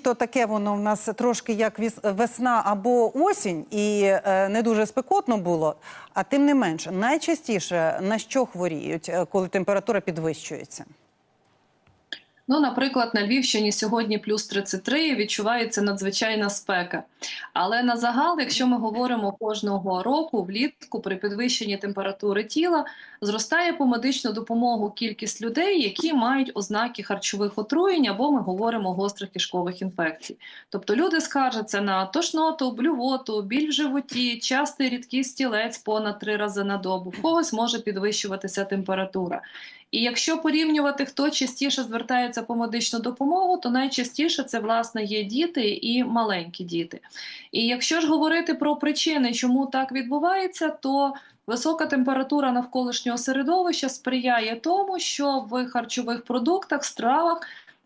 літо таке воно в нас трошки як весна або осінь, і е, не дуже спекотно було. А тим не менш, найчастіше на що хворіють, е, коли температура підвищується? Ну, наприклад, на Львівщині сьогодні плюс 33, відчувається надзвичайна спека. Але на загал, якщо ми говоримо кожного року, влітку при підвищенні температури тіла зростає по медичну допомогу кількість людей, які мають ознаки харчових отруєнь, або ми говоримо гострих кишкових інфекцій. Тобто люди скаржаться на тошноту, блювоту, біль в животі, частий рідкий стілець понад три рази на добу. В когось може підвищуватися температура. І якщо порівнювати, хто частіше звертається по медичну допомогу, то найчастіше це власне є діти і маленькі діти. І якщо ж говорити про причини, чому так відбувається, то висока температура навколишнього середовища сприяє тому, що в харчових продуктах, стравах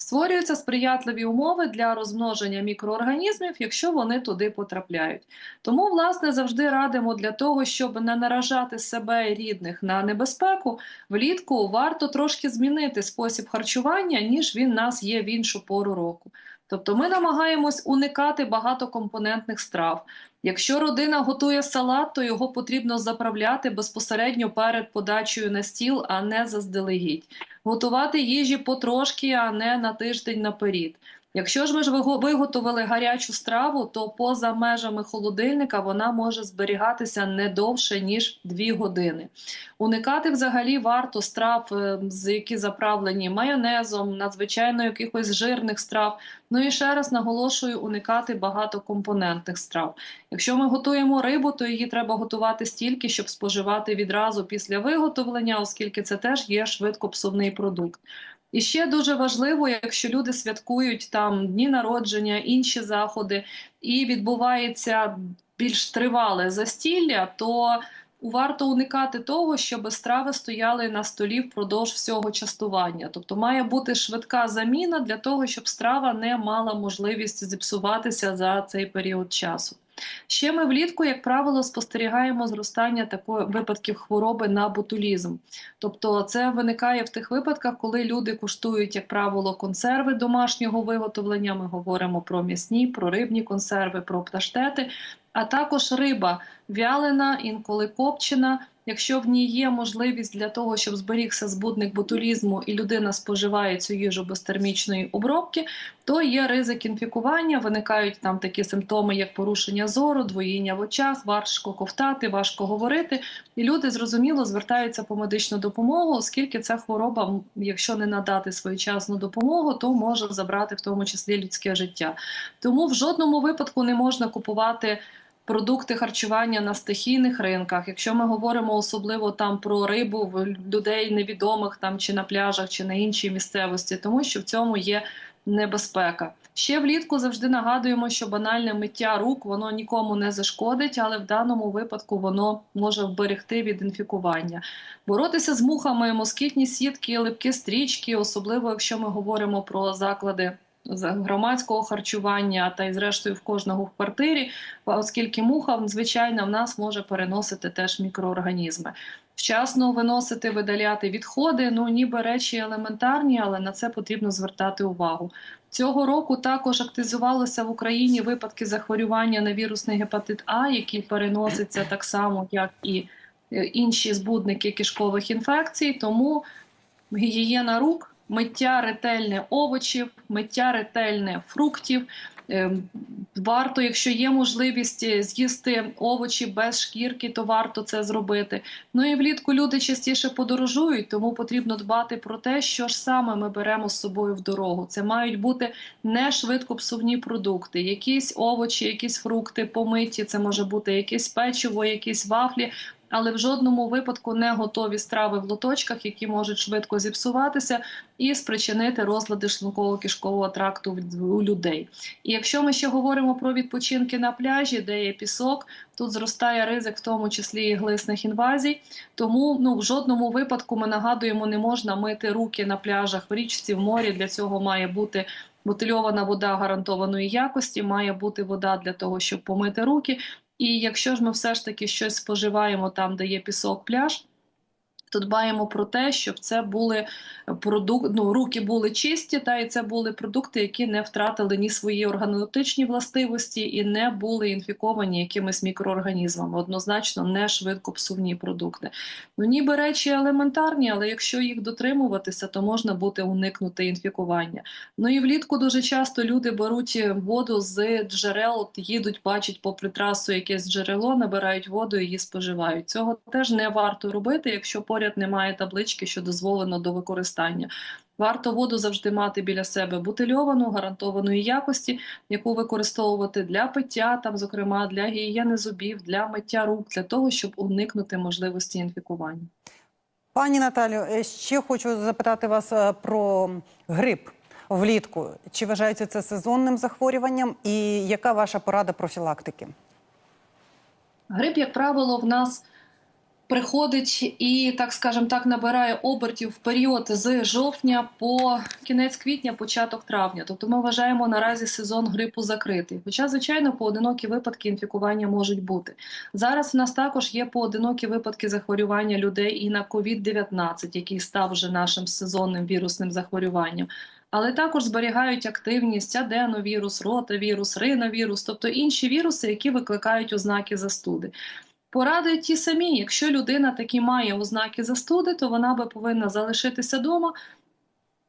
створюються сприятливі умови для розмноження мікроорганізмів, якщо вони туди потрапляють. Тому, власне, завжди радимо для того, щоб не наражати себе і рідних на небезпеку, влітку варто трошки змінити спосіб харчування, ніж він нас є в іншу пору року. Тобто ми намагаємось уникати багатокомпонентних страв. Якщо родина готує салат, то його потрібно заправляти безпосередньо перед подачею на стіл, а не заздалегідь. Готувати їжі потрошки, а не на тиждень наперед. Якщо ж ми ж виготовили гарячу страву, то поза межами холодильника вона може зберігатися не довше ніж 2 години. Уникати взагалі варто страв, е, які заправлені майонезом, надзвичайно якихось жирних страв. Ну і ще раз наголошую, уникати багатокомпонентних страв. Якщо ми готуємо рибу, то її треба готувати стільки, щоб споживати відразу після виготовлення, оскільки це теж є швидкопсувний продукт. І ще дуже важливо, якщо люди святкують там дні народження, інші заходи, і відбувається більш тривале застілля, то варто уникати того, щоб страви стояли на столі впродовж всього частування. Тобто має бути швидка заміна для того, щоб страва не мала можливість зіпсуватися за цей період часу. Ще ми влітку, як правило, спостерігаємо зростання такої випадків хвороби на ботулізм. Тобто це виникає в тих випадках, коли люди куштують, як правило, консерви домашнього виготовлення. Ми говоримо про м'ясні, про рибні консерви, про пташтети, а також риба вялена, інколи копчена. Якщо в ній є можливість для того, щоб зберігся збудник ботулізму і людина споживає цю їжу без термічної обробки, то є ризик інфікування. Виникають там такі симптоми, як порушення зору, двоїння в очах, важко ковтати, важко говорити. І люди зрозуміло звертаються по медичну допомогу, оскільки ця хвороба, якщо не надати своєчасну допомогу, то може забрати в тому числі людське життя. Тому в жодному випадку не можна купувати. Продукти харчування на стихійних ринках. Якщо ми говоримо особливо там про рибу в людей невідомих там чи на пляжах, чи на іншій місцевості, тому що в цьому є небезпека. Ще влітку завжди нагадуємо, що банальне миття рук воно нікому не зашкодить, але в даному випадку воно може вберегти від інфікування. Боротися з мухами, москітні сітки, липкі стрічки, особливо якщо ми говоримо про заклади громадського харчування та й зрештою в кожного в квартирі, оскільки муха звичайно в нас може переносити теж мікроорганізми. Вчасно виносити, видаляти відходи, ну ніби речі елементарні, але на це потрібно звертати увагу. Цього року також активізувалися в Україні випадки захворювання на вірусний гепатит А, який переноситься так само, як і е, інші збудники кишкових інфекцій. Тому гігієна рук, миття ретельне овочів, миття ретельне фруктів. Ем, Варто, якщо є можливість е, з'їсти овочі без шкірки, то варто це зробити. Ну і влітку люди частіше подорожують, тому потрібно дбати про те, що ж саме ми беремо з собою в дорогу. Це мають бути не швидкопсувні продукти, якісь овочі, якісь фрукти помиті. Це може бути якесь печиво, якісь вафлі. Але в жодному випадку не готові страви в лоточках, які можуть швидко зіпсуватися і спричинити розлади шлунково-кишкового тракту у людей. І якщо ми ще говоримо про відпочинки на пляжі, де є пісок, тут зростає ризик, в тому числі і глисних інвазій. Тому ну в жодному випадку ми нагадуємо, не можна мити руки на пляжах в річці, в морі. Для цього має бути. Бутильована вода гарантованої якості має бути вода для того, щоб помити руки. І якщо ж ми все ж таки щось споживаємо там, де є пісок, пляж, то дбаємо про те, щоб це були продукти, ну, руки були чисті, та і це були продукти, які не втратили ні свої органолептичні властивості і не були інфіковані якимись мікроорганізмами. Однозначно, не швидкопсувні продукти. Ну, ніби речі елементарні, але якщо їх дотримуватися, то можна буде уникнути інфікування. Ну і влітку дуже часто люди беруть воду з джерел, їдуть, бачать попри трасу якесь джерело, набирають воду і її споживають. Цього теж не варто робити, якщо поряд немає таблички, що дозволено до використання. Варто воду завжди мати біля себе бутильовану, гарантованої якості, яку використовувати для пиття, там, зокрема для гігієни зубів, для миття рук, для того, щоб уникнути можливості інфікування. Пані Наталю, е, ще хочу запитати вас е, про грип влітку. Чи вважається це сезонним захворюванням, і яка ваша порада профілактики? Грип, як правило, в нас приходить і, так скажем так, набирає обертів в період з жовтня по кінець квітня, початок травня. Тобто ми вважаємо наразі сезон грипу закритий. Хоча, звичайно, поодинокі випадки інфікування можуть бути. Зараз в нас також є поодинокі випадки захворювання людей і на COVID-19, який став вже нашим сезонним вірусним захворюванням. Але також зберігають активність аденовірус, ротавірус, риновірус, тобто інші віруси, які викликають ознаки застуди. Поради ті самі. Якщо людина такі має ознаки застуди, то вона би повинна залишитися вдома.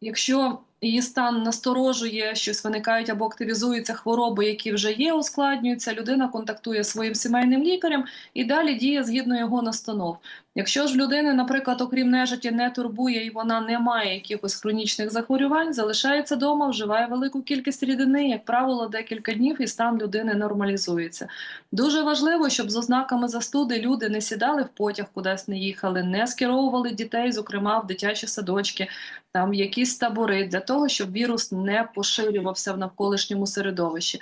Якщо її стан насторожує, щось виникають або активізуються хвороби, які вже є, ускладнюються, людина контактує зі своїм сімейним лікарем і далі діє згідно його настанов. Якщо ж людини, наприклад, окрім нежиті, не турбує і вона не має якихось хронічних захворювань, залишається вдома, вживає велику кількість рідини, як правило, декілька днів, і стан людини нормалізується. Дуже важливо, щоб з ознаками застуди люди не сідали в потяг, кудись не їхали, не скеровували дітей, зокрема в дитячі садочки, там якісь табори, для того, щоб вірус не поширювався в навколишньому середовищі.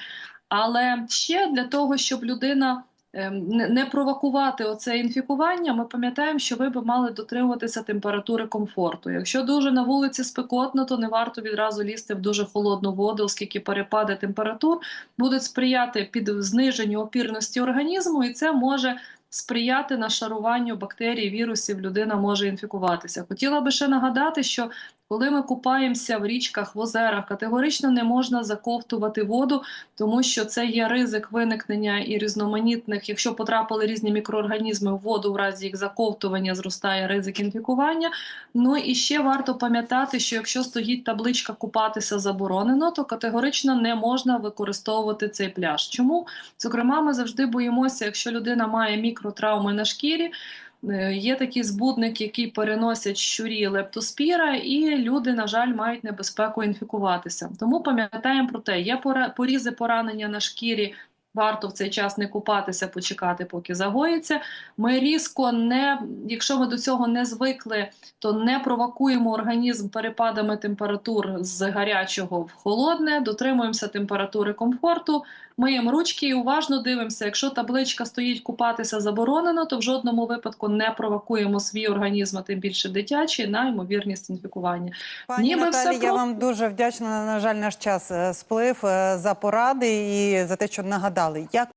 Але ще для того, щоб людина ем, не провокувати оце інфікування, ми пам'ятаємо, що ви б мали дотримуватися температури комфорту. Якщо дуже на вулиці спекотно, то не варто відразу лізти в дуже холодну воду, оскільки перепади температур будуть сприяти під зниженню опірності організму, і це може сприяти нашаруванню бактерій, вірусів, людина може інфікуватися. Хотіла би ще нагадати, що коли ми купаємося в річках, в озерах, категорично не можна заковтувати воду, тому що це є ризик виникнення і різноманітних, якщо потрапили різні мікроорганізми в воду, в разі їх заковтування зростає ризик інфікування. Ну і ще варто пам'ятати, що якщо стоїть табличка купатися заборонено, то категорично не можна використовувати цей пляж. Чому? Зокрема, ми завжди боїмося, якщо людина має мікротравми на шкірі. Е, Є такі збудники, які переносять щурі лептоспіра, і люди, на жаль, мають небезпеку інфікуватися. Тому пам'ятаємо про те, є порізи поранення на шкірі. Варто в цей час не купатися, почекати, поки загоїться. Ми різко не, якщо ми до цього не звикли, то не провокуємо організм перепадами температур з гарячого в холодне, дотримуємося температури комфорту, миємо ручки і уважно дивимося. Якщо табличка стоїть купатися заборонено, то в жодному випадку не провокуємо свій організм, а тим більше дитячий, на ймовірність інфікування. Пані Ніби все я про... вам дуже вдячна. На жаль, наш час е, сплив е, за поради і за те, що нагадали, як